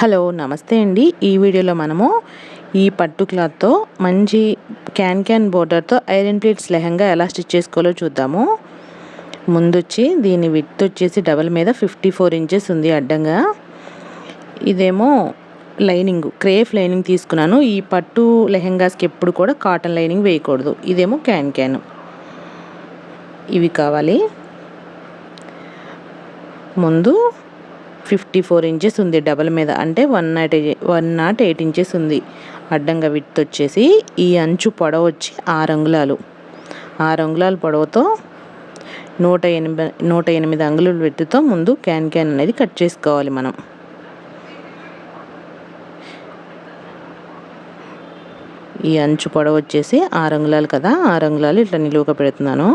Hello నమస్తే అండి. ఈ వీడియోలో మనము ఈ పట్టు క్లాత్తో మంచి క్యాన్ క్యాన్ బోర్డర్తో ఐరన్ ప్లేట్స్ లెహంగా ఎలా స్టిచ్ చేసుకోవాలో చూద్దాము. ముందొచ్చి దీని విత్ వచ్చేసి డబల్ మీద ఫిఫ్టీ ఫోర్ ఇంచెస్ ఉంది అడ్డంగా. ఇదేమో లైనింగ్ క్రేఫ్ లైనింగ్ తీసుకున్నాను. ఈ పట్టు లెహంగాస్కి ఎప్పుడు కూడా కాటన్ లైనింగ్ వేయకూడదు. ఇదేమో క్యాన్ క్యాన్. ఇవి కావాలి. ముందు ఫిఫ్టీ ఫోర్ ఇంచెస్ ఉంది డబల్ మీద. అంటే one naught one naught eight inches ఉంది. అడ్డంగా విత్ వచ్చేసి ఈ అంచు పొడవు వచ్చి ఆరు అంగుళాలు. ఆరు అంగుళాల పొడవుతో నూట ఎనిమిది నూట ఎనిమిది అంగుళాలు విత్తుతో ముందు క్యాన్ క్యాన్ అనేది కట్ చేసుకోవాలి మనం. ఈ అంచు పొడవు వచ్చేసి ఆరు అంగుళాలు కదా ఆరు అంగుళాలు ఇట్లా నిలువుగా పెడుతున్నాను.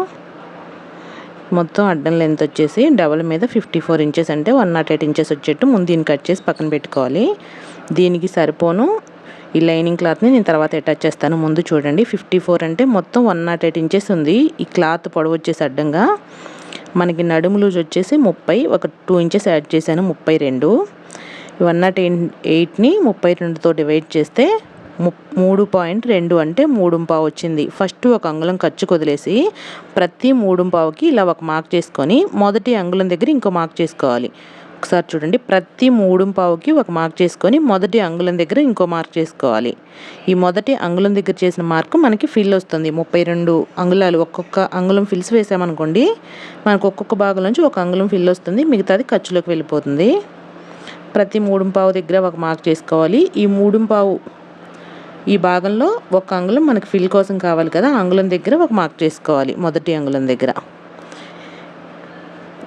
మొత్తం అడ్డం లెంత్ వచ్చేసి డబల్ మీద ఫిఫ్టీ ఫోర్ ఇంచెస్ అంటే వన్ నాట్ ఎయిట్ ఇంచెస్ వచ్చేట్టు ముందు దీన్ని కట్ చేసి పక్కన పెట్టుకోవాలి. దీనికి సరిపోను. ఈ లైనింగ్ క్లాత్ని నేను తర్వాత అటాచ్ చేస్తాను. ముందు చూడండి ఫిఫ్టీ ఫోర్ అంటే మొత్తం వన్ నాట్ ఎయిట్ ఇంచెస్ ఉంది. ఈ క్లాత్ పొడవు వచ్చేసి అడ్డంగా. మనకి నడుము లూజ్ వచ్చేసి ముప్పై ఒక టూ ఇంచెస్ యాడ్ చేశాను ముప్పై రెండు. వన్ నాట్ ఎయిట్ ఎయిట్ని ముప్పై రెండుతో డివైడ్ చేస్తే మూడు పాయింట్ రెండు అంటే మూడుంపావు వచ్చింది. ఫస్ట్ ఒక అంగుళం ఖర్చు వదిలేసి ప్రతి మూడుంపావుకి ఇలా ఒక మార్క్ చేసుకొని మొదటి అంగుళం దగ్గర ఇంకో మార్క్ చేసుకోవాలి. ఒకసారి చూడండి. ప్రతి మూడుంపావుకి ఒక మార్క్ చేసుకొని మొదటి అంగుళం దగ్గర ఇంకో మార్క్ చేసుకోవాలి. ఈ మొదటి అంగుళం దగ్గర చేసిన మార్కు మనకి ఫిల్ వస్తుంది. ముప్పై రెండు అంగుళాలు ఒక్కొక్క అంగుళం ఫిల్స్ వేసామనుకోండి మనకు ఒక్కొక్క భాగం నుంచి ఒక అంగుళం ఫిల్ వస్తుంది. మిగతాది ఖర్చులోకి వెళ్ళిపోతుంది. ప్రతి మూడుంపావు దగ్గర ఒక మార్క్ చేసుకోవాలి. ఈ మూడుంపావు ఈ భాగంలో ఒక అంగుళం మనకి ఫిల్ కోసం కావాలి కదా అంగుళం దగ్గర ఒక మార్క్ చేసుకోవాలి మొదటి అంగుళం దగ్గర.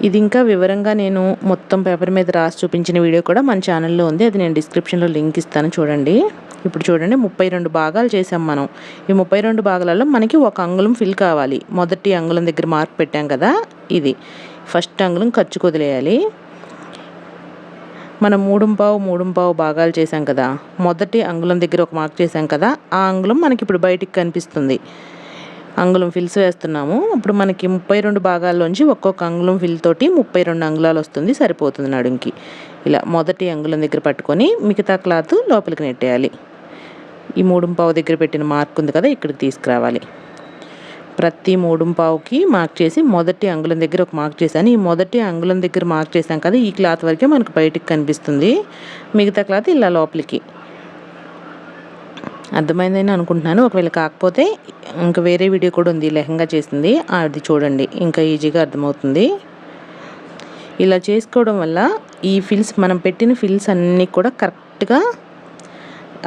ఇది ఇంకా వివరంగా నేను మొత్తం పేపర్ మీద రాసి చూపించిన వీడియో కూడా మన ఛానల్లో ఉంది. అది నేను డిస్క్రిప్షన్లో లింక్ ఇస్తాను చూడండి. ఇప్పుడు చూడండి ముప్పై రెండు భాగాలు చేసాం మనం. ఈ ముప్పై రెండు భాగాలలో మనకి ఒక అంగుళం ఫిల్ కావాలి. మొదటి అంగుళం దగ్గర మార్క్ పెట్టాం కదా ఇది. ఫస్ట్ అంగుళం ఖర్చు వదిలేయాలి. మనం మూడుంపావు మూడుంపావు భాగాలు చేసాం కదా. మొదటి అంగుళం దగ్గర ఒక మార్క్ చేసాం కదా. ఆ అంగుళం మనకి ఇప్పుడు బయటికి కనిపిస్తుంది. అంగుళం ఫిల్స్ వేస్తున్నాము. ఇప్పుడు మనకి ముప్పై రెండు భాగాల్లోంచి ఒక్కొక్క అంగుళం ఫిల్ తోటి ముప్పై రెండు అంగుళాలు వస్తుంది. సరిపోతుంది నడుంకి. ఇలా మొదటి అంగుళం దగ్గర పట్టుకొని మిగతా క్లాత్ లోపలికి నెట్టేయాలి. ఈ మూడు పావు దగ్గర పెట్టిన మార్క్ ఉంది కదా ఇక్కడికి తీసుకురావాలి. ప్రతి మూడు పావుకి మార్క్ చేసి మొదటి అంగుళం దగ్గర ఒక మార్క్ చేశాను. ఈ మొదటి అంగుళం దగ్గర మార్క్ చేశాం కదా ఈ క్లాత్ వరకే మనకు బయటికి కనిపిస్తుంది. మిగతా క్లాత్ ఇలా లోపలికి. అర్థమైందని అనుకుంటున్నాను. ఒకవేళ కాకపోతే ఇంకా వేరే వీడియో కూడా ఉంది లెహంగా చేసింది. అది చూడండి. ఇంకా ఈజీగా అర్థమవుతుంది. ఇలా చేసుకోవడం వల్ల ఈ ఫిల్స్ మనం పెట్టిన ఫిల్స్ అన్నీ కూడా కరెక్ట్గా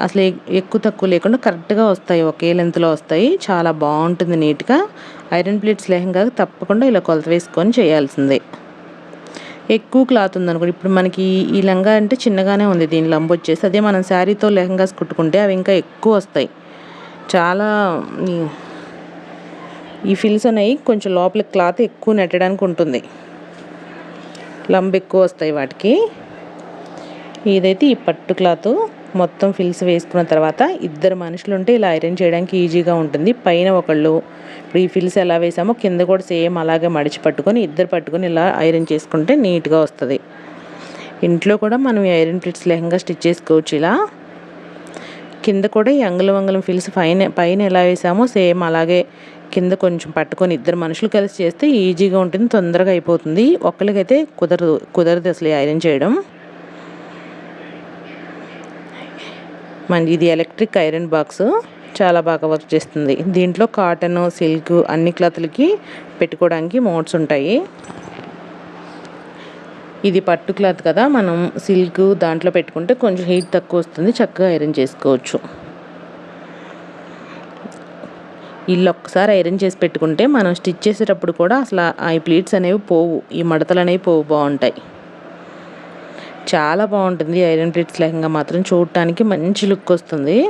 అసలు ఎక్కువ తక్కువ లేకుండా కరెక్ట్గా వస్తాయి ఒకే లెంత్లో వస్తాయి. చాలా బాగుంటుంది నీట్గా. ఐరన్ ప్లేట్స్ లెహంగా తప్పకుండా ఇలా కొలత వేసుకొని చేయాల్సిందే. ఎక్కువ క్లాత్ ఉందనుకోండి ఇప్పుడు మనకి ఈ లంగా అంటే చిన్నగానే ఉంది దీని లంబ వచ్చేసి. అదే మనం శారీతో లెహంగాస్ కుట్టుకుంటే అవి ఇంకా ఎక్కువ వస్తాయి. చాలా ఈ ఫిల్స్ అనేవి కొంచెం లోపల క్లాత్ ఎక్కువ నెట్టడానికి ఉంటుంది. లంబ ఎక్కువ వస్తాయి వాటికి. ఇదైతే ఈ పట్టు క్లాత్ మొత్తం ఫిల్స్ వేసుకున్న తర్వాత ఇద్దరు మనుషులు ఉంటే ఇలా ఐరన్ చేయడానికి ఈజీగా ఉంటుంది. పైన ఒకళ్ళు ఇప్పుడు ఈ ఫిల్స్ ఎలా వేసామో కింద కూడా సేమ్ అలాగే మడిచి పట్టుకొని ఇద్దరు పట్టుకొని ఇలా ఐరన్ చేసుకుంటే నీట్గా వస్తుంది. ఇంట్లో కూడా మనం ఐరన్ ప్లేట్స్ లేకుండా స్టిచ్ చేసుకోవచ్చు ఇలా. కింద కూడా ఈ అంగుళం అంగుళం ఫిల్స్ పైన పైన ఎలా వేసామో సేమ్ అలాగే కింద కొంచెం పట్టుకొని ఇద్దరు మనుషులు కలిసి చేస్తే ఈజీగా ఉంటుంది తొందరగా అయిపోతుంది. ఒక్కరికైతే కుదరదు కుదరదు అసలు ఐరన్ చేయడం. మన ఇది ఎలక్ట్రిక్ ఐరన్ బాక్స్. చాలా బాగా వర్క్ చేస్తుంది. దీంట్లో కాటన్ సిల్క్ అన్ని క్లాత్లకి పెట్టుకోవడానికి మోడ్స్ ఉంటాయి. ఇది పట్టు క్లాత్ కదా మనం సిల్క్ దాంట్లో పెట్టుకుంటే కొంచెం హీట్ తక్కువ వస్తుంది చక్కగా ఐరన్ చేసుకోవచ్చు. ఇల్లు ఒక్కసారి ఐరన్ చేసి పెట్టుకుంటే మనం స్టిచ్ చేసేటప్పుడు కూడా అసలు ఈ ప్లీట్స్ అనేవి పోవు ఈ మడతలు అనేవి పోవు బాగుంటాయి. చాలా బాగుంటుంది ఐరన్ ప్లేట్స్ లేకుండా మాత్రం చూడటానికి మంచి లుక్ వస్తుంది.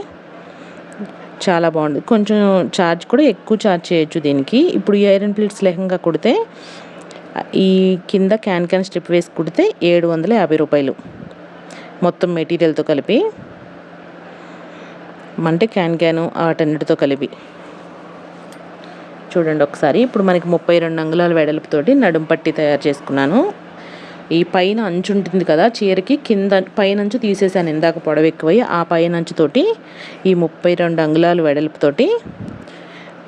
చాలా బాగుంది. కొంచెం ఛార్జ్ కూడా ఎక్కువ ఛార్జ్ చేయొచ్చు దీనికి. ఇప్పుడు ఈ ఐరన్ ప్లేట్స్ లేకుండా కుడితే ఈ కింద క్యాన్ క్యాన్ స్ట్రిప్ వేసి కుడితే ఏడు వందల యాభై రూపాయలు. మొత్తం మెటీరియల్తో కలిపి అంటే క్యాన్ క్యాను వాటన్నిటితో కలిపి. చూడండి ఒకసారి. ఇప్పుడు మనకి ముప్పై రెండు అంగుళాల వెడల్పుతోటి నడుం పట్టి తయారు చేసుకున్నాను. ఈ పైన అంచు ఉంటుంది కదా చీరకి కింద పైనంచు తీసేసాను ఇందాక పొడవు ఎక్కువై ఆ పైనంచుతోటి ఈ ముప్పై రెండు అంగుళాలు వెడల్పుతోటి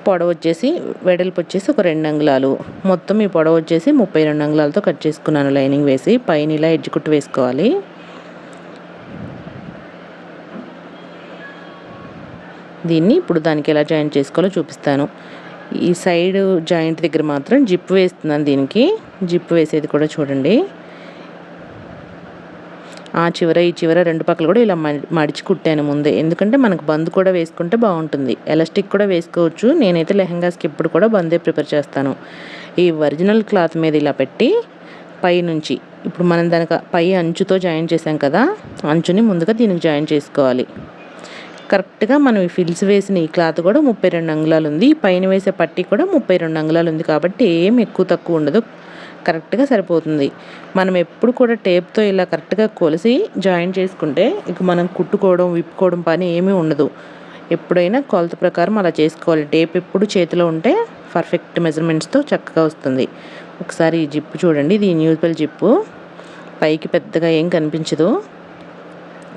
పొడవు వచ్చేసి వెడల్పు వచ్చేసి ఒక రెండు అంగుళాలు. మొత్తం ఈ పొడవు వచ్చేసి ముప్పై రెండు అంగుళాలతో కట్ చేసుకున్నాను. లైనింగ్ వేసి పైన ఇలా ఎడ్జ్ కుట్టు వేసుకోవాలి. దీన్ని ఇప్పుడు దానికి ఎలా జాయింట్ చేసుకోవాలో చూపిస్తాను. ఈ సైడ్ జాయింట్ దగ్గర మాత్రం జిప్ వేస్తున్నాను దీనికి. జిప్ వేసేది కూడా చూడండి. ఆ చివర ఈ చివర రెండు పక్కలు కూడా ఇలా మడిచి కుట్టాను ముందే. ఎందుకంటే మనకు బంద్ కూడా వేసుకుంటే బాగుంటుంది. ఎలాస్టిక్ కూడా వేసుకోవచ్చు. నేనైతే లెహంగాస్కి ఇప్పుడు కూడా బందే ప్రిపేర్ చేస్తాను. ఈ ఒరిజినల్ క్లాత్ మీద ఇలా పెట్టి పై నుంచి ఇప్పుడు మనం దానికి పై అంచుతో జాయిన్ చేసాం కదా అంచుని ముందుగా దీనికి జాయిన్ చేసుకోవాలి. కరెక్ట్గా మనం ఈ ఫిల్స్ వేసిన ఈ క్లాత్ కూడా ముప్పై రెండు అంగుళాలు ఉంది. పైన వేసే పట్టి కూడా ముప్పై రెండు అంగుళాలు ఉంది కాబట్టి ఏం ఎక్కువ తక్కువ ఉండదు. కరెక్ట్గా సరిపోతుంది. మనం ఎప్పుడు కూడా టేప్తో ఇలా కరెక్ట్గా కొలిసి జాయిన్ చేసుకుంటే ఇక మనం కుట్టుకోవడం విప్పుకోవడం పని ఏమీ ఉండదు. ఎప్పుడైనా కొలత ప్రకారం అలా చేసుకోవాలి. టేప్ ఎప్పుడు చేతిలో ఉంటే పర్ఫెక్ట్ మెజర్మెంట్స్తో చక్కగా వస్తుంది. ఒకసారి ఈ జిప్పు చూడండి. ఇది న్యూజిబుల్ జిప్పు. పైకి పెద్దగా ఏం కనిపించదు.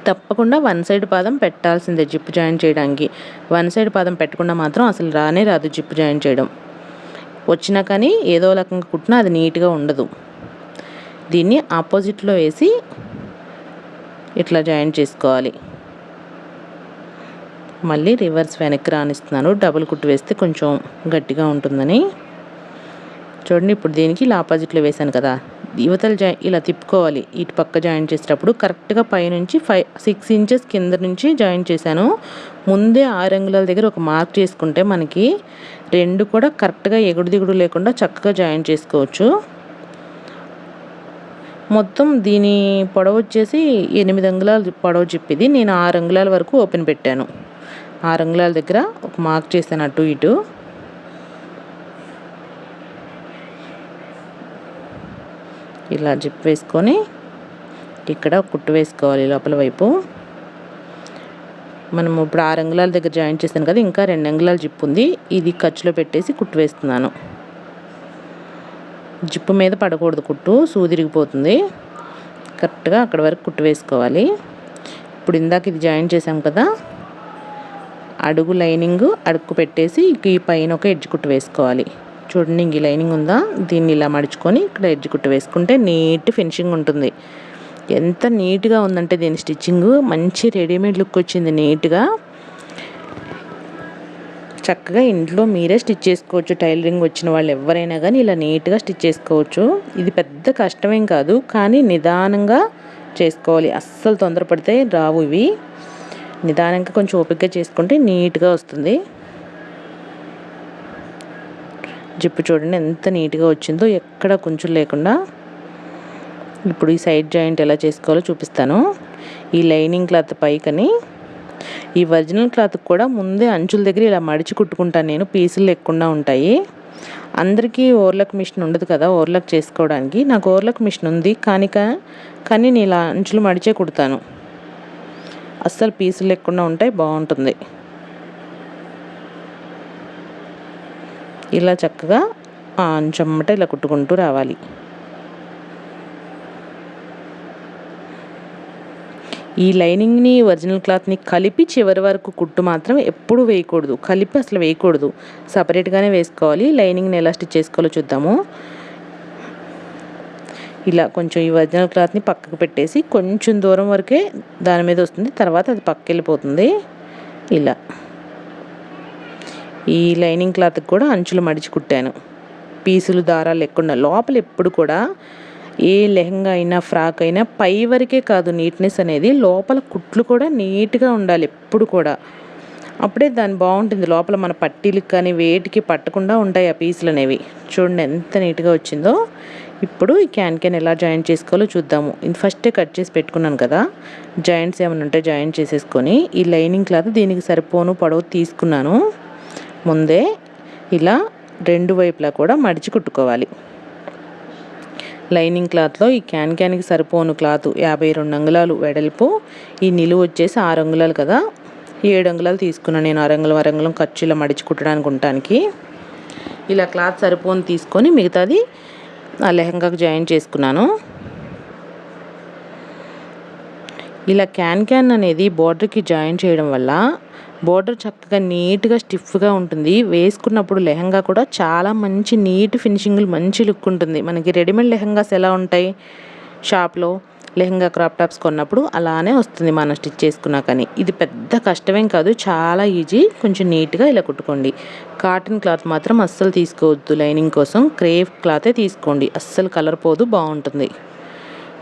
తప్పకుండా వన్ సైడ్ పాదం పెట్టాల్సిందే జిప్ జాయిన్ చేయడానికి. వన్ సైడ్ పాదం పెట్టకుండా మాత్రం అసలు రానే రాదు జిప్ జాయిన్ చేయడం. వచ్చినా కానీ ఏదో రకంగా కుట్టినా అది నీట్గా ఉండదు. దీన్ని ఆపోజిట్లో వేసి ఇట్లా జాయిన్ చేసుకోవాలి. మళ్ళీ రివర్స్ వెనక్కి రానిస్తున్నాను. డబుల్ కుట్టు వేస్తే కొంచెం గట్టిగా ఉంటుందని. చూడండి ఇప్పుడు దీనికి ఇలా ఆపోజిట్లో వేశాను కదా. యువతలు జా ఇలా తిప్పుకోవాలి. ఇటు పక్క జాయిన్ చేసేటప్పుడు కరెక్ట్గా పైనుంచి ఫైవ్ సిక్స్ ఇంచెస్ కింద నుంచి జాయిన్ చేశాను. ముందే ఆరు అంగుళాల దగ్గర ఒక మార్క్ చేసుకుంటే మనకి రెండు కూడా కరెక్ట్గా ఎగుడు దిగుడు లేకుండా చక్కగా జాయిన్ చేసుకోవచ్చు. మొత్తం దీని పొడవు వచ్చేసి ఎనిమిది అంగుళాలు పొడవు చెప్పిది. నేను ఆరు అంగుళాల వరకు ఓపెన్ పెట్టాను. ఆరు అంగుళాల దగ్గర ఒక మార్క్ చేశాను అటు ఇటు. ఇలా జిప్ వేసుకొని ఇక్కడ కుట్టు వేసుకోవాలి లోపల వైపు. మనం ఇప్పుడు ఆరు అంగుళాల దగ్గర జాయిన్ చేశాను కదా ఇంకా రెండు అంగుళాల జిప్ ఉంది. ఇది ఖర్చులో పెట్టేసి కుట్టు వేస్తున్నాను. జిప్పు మీద పడకూడదు కుట్టు సూదిరిగిపోతుంది కరెక్ట్గా అక్కడ వరకు కుట్టు వేసుకోవాలి. ఇప్పుడు ఇందాక ఇది జాయిన్ చేసాం కదా అడుగు లైనింగ్ అడుగు పెట్టేసి ఈ పైన ఒక ఎడ్జ్ కుట్టు వేసుకోవాలి. చూడండి ఇంక లైనింగ్ ఉందా? దీన్ని ఇలా మడుచుకొని ఇక్కడ ఎడ్జ్ కుట్టు వేసుకుంటే నీట్ ఫినిషింగ్ ఉంటుంది. ఎంత నీట్గా ఉందంటే దీని స్టిచ్చింగ్. మంచి రెడీమేడ్ లుక్ వచ్చింది నీట్గా. చక్కగా ఇంట్లో మీరే స్టిచ్ చేసుకోవచ్చు. టైలరింగ్ వచ్చిన వాళ్ళు ఎవరైనా కానీ ఇలా నీట్గా స్టిచ్ చేసుకోవచ్చు. ఇది పెద్ద కష్టమేం కాదు కానీ నిదానంగా చేసుకోవాలి. అస్సలు తొందరపడితే రావు ఇవి. నిదానంగా కొంచెం ఓపికగా చేసుకుంటే నీట్గా వస్తుంది. జిప్పు చూడండి ఎంత నీట్గా వచ్చిందో ఎక్కడ కొంచెం లేకుండా. ఇప్పుడు ఈ సైడ్ జాయింట్ ఎలా చేసుకోవాలో చూపిస్తాను. ఈ లైనింగ్ క్లాత్ పైకని. ఈ ఒరిజినల్ క్లాత్ కూడా ముందే అంచుల దగ్గర ఇలా మడిచి కుట్టుకుంటాను నేను పీసులు లేకుండా ఉంటాయి. అందరికీ ఓవర్లక్ మిషన్ ఉండదు కదా ఓవర్లక్ చేసుకోవడానికి. నాకు ఓవర్లక్ మిషన్ ఉంది కానీ కానీ నేను ఇలా అంచులు మడిచే కుడతాను. అస్సలు పీసులు లేకుండా ఉంటాయి బాగుంటుంది. ఇలా చక్కగా అంచమ్మట ఇలా కుట్టుకుంటూ రావాలి. ఈ లైనింగ్ని ఒరిజినల్ క్లాత్ని కలిపి చివరి వరకు కుట్టు మాత్రం ఎప్పుడు వేయకూడదు. కలిపి అసలు వేయకూడదు. సపరేట్గానే వేసుకోవాలి. లైనింగ్ని ఎలా స్టిచ్ చేసుకోవాలో చూద్దాము. ఇలా కొంచెం ఈ ఒరిజినల్ క్లాత్ని పక్కకు పెట్టేసి కొంచెం దూరం వరకే దాని మీద వస్తుంది. తర్వాత అది పక్కకి వెళ్ళిపోతుంది ఇలా. ఈ లైనింగ్ క్లాత్కి కూడా అంచులు మడిచి కుట్టాను. పీసులు దారాలు లేకుండా లోపల ఎప్పుడు కూడా ఏ లెహంగా అయినా ఫ్రాక్ అయినా పై వరకే కాదు నీట్నెస్ అనేది. లోపల కుట్లు కూడా నీట్గా ఉండాలి ఎప్పుడు కూడా. అప్పుడే దాని బాగుంటుంది. లోపల మన పట్టీలకు కానీ వేటికి పట్టకుండా ఉంటాయి ఆ పీసులు అనేవి. చూడండి ఎంత నీట్గా వచ్చిందో. ఇప్పుడు ఈ క్యాన్ క్యాన్ ఎలా జాయిన్ చేసుకోవాలో చూద్దాము. ఇది ఫస్టే కట్ చేసి పెట్టుకున్నాను కదా. జాయింట్స్ ఏమైనా ఉంటే జాయిన్ చేసేసుకొని ఈ లైనింగ్ క్లాత్ దీనికి సరిపోను పొడవు తీసుకున్నాను. ముందే ఇలా రెండు వైపులా కూడా మడిచి కుట్టుకోవాలి. లైనింగ్ క్లాత్లో ఈ క్యాన్ క్యాన్కి సరిపోను క్లాత్ యాభై రెండు అంగుళాలు వెడల్పు. ఈ నిలువు వచ్చేసి ఆరు అంగుళాలు కదా. ఏడు అంగుళాలు తీసుకున్నాను నేను అరంగులం అరంగులం ఖర్చులో మడిచి కుట్టడానికి ఉండటానికి. ఇలా క్లాత్ సరిపోను తీసుకొని మిగతాది ఆ లెహంగాకు జాయిన్ చేసుకున్నాను. ఇలా క్యాన్ క్యాన్ అనేది బోర్డర్కి జాయిన్ చేయడం వల్ల బోర్డర్ చక్కగా నీట్గా స్టిఫ్గా ఉంటుంది. వేసుకున్నప్పుడు లెహంగా కూడా చాలా మంచి నీట్ ఫినిషింగ్ మంచి లుక్ ఉంటుంది. మనకి రెడీమేడ్ లెహంగాస్ ఎలా ఉంటాయి? షాప్లో లెహంగా క్రాప్ టాప్స్ కొన్నప్పుడు అలానే వస్తుంది మనం స్టిచ్ చేసుకున్నా కానీ. ఇది పెద్ద కష్టమేం కాదు చాలా ఈజీ. కొంచెం నీట్గా ఇలా కుట్టుకోండి. కాటన్ క్లాత్ మాత్రం అస్సలు తీసుకోవద్దు లైనింగ్ కోసం. క్రేప్ క్లాతే తీసుకోండి. అస్సలు కలర్ పోదు బాగుంటుంది.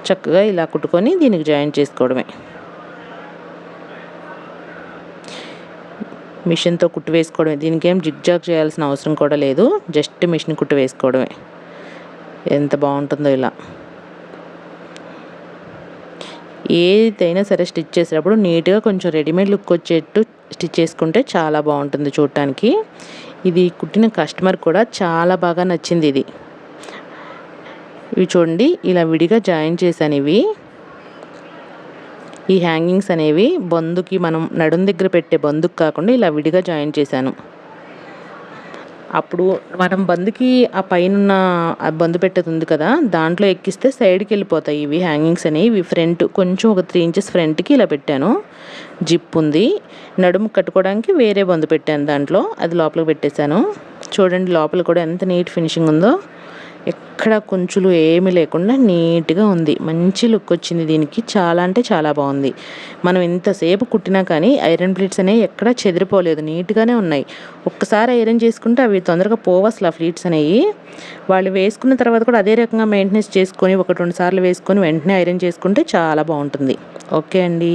చక్కగా ఇలా కుట్టుకొని దీనికి జాయిన్ చేసుకోవడమే. మిషన్తో కుట్టు వేసుకోవడమే. దీనికి ఏం జిగ్జాగ్ చేయాల్సిన అవసరం కూడా లేదు. జస్ట్ మిషన్ కుట్టు వేసుకోవడమే. ఎంత బాగుంటుందో ఇలా. ఏదైనా సరే స్టిచ్ చేసేటప్పుడు నీట్గా కొంచెం రెడీమేడ్ లుక్ వచ్చేట్టు స్టిచ్ చేసుకుంటే చాలా బాగుంటుంది చూడటానికి. ఇది కుట్టిన కస్టమర్ కూడా చాలా బాగా నచ్చింది ఇది. ఇవి చూడండి ఇలా విడిగా జాయిన్ చేశాను ఇవి ఈ హ్యాంగింగ్స్ అనేవి బందుకి మనం నడుం దగ్గర పెట్టే బందుకు కాకుండా ఇలా విడిగా జాయిన్ చేశాను. అప్పుడు మనం బందుకి ఆ పైన బందు పెట్టేది ఉంది కదా దాంట్లో ఎక్కిస్తే సైడ్కి వెళ్ళిపోతాయి ఇవి హ్యాంగింగ్స్ అనేవి. ఇవి ఫ్రంట్ కొంచెం ఒక త్రీ ఇంచెస్ ఫ్రంట్కి ఇలా పెట్టాను. జిప్ ఉంది. నడుము కట్టుకోవడానికి వేరే బందు పెట్టాను దాంట్లో. అది లోపలికి పెట్టేశాను. చూడండి లోపల కూడా ఎంత నీట్ ఫినిషింగ్ ఉందో. ఎక్కడ కొంచులు ఏమి లేకుండా నీట్గా ఉంది. మంచి లుక్ వచ్చింది దీనికి. చాలా అంటే చాలా బాగుంది. మనం ఎంతసేపు కుట్టినా కానీ ఐరన్ ప్లేట్స్ అనేవి ఎక్కడ చెదిరిపోలేదు. నీట్గానే ఉన్నాయి. ఒక్కసారి ఐరన్ చేసుకుంటే అవి తొందరగా పోవు అసలు ఆ ఫ్లీట్స్ అనేవి. వాళ్ళు వేసుకున్న తర్వాత కూడా అదే రకంగా మెయింటెనెన్స్ చేసుకొని ఒక రెండు సార్లు వేసుకొని వెంటనే ఐరన్ చేసుకుంటే చాలా బాగుంటుంది. ఓకే అండి.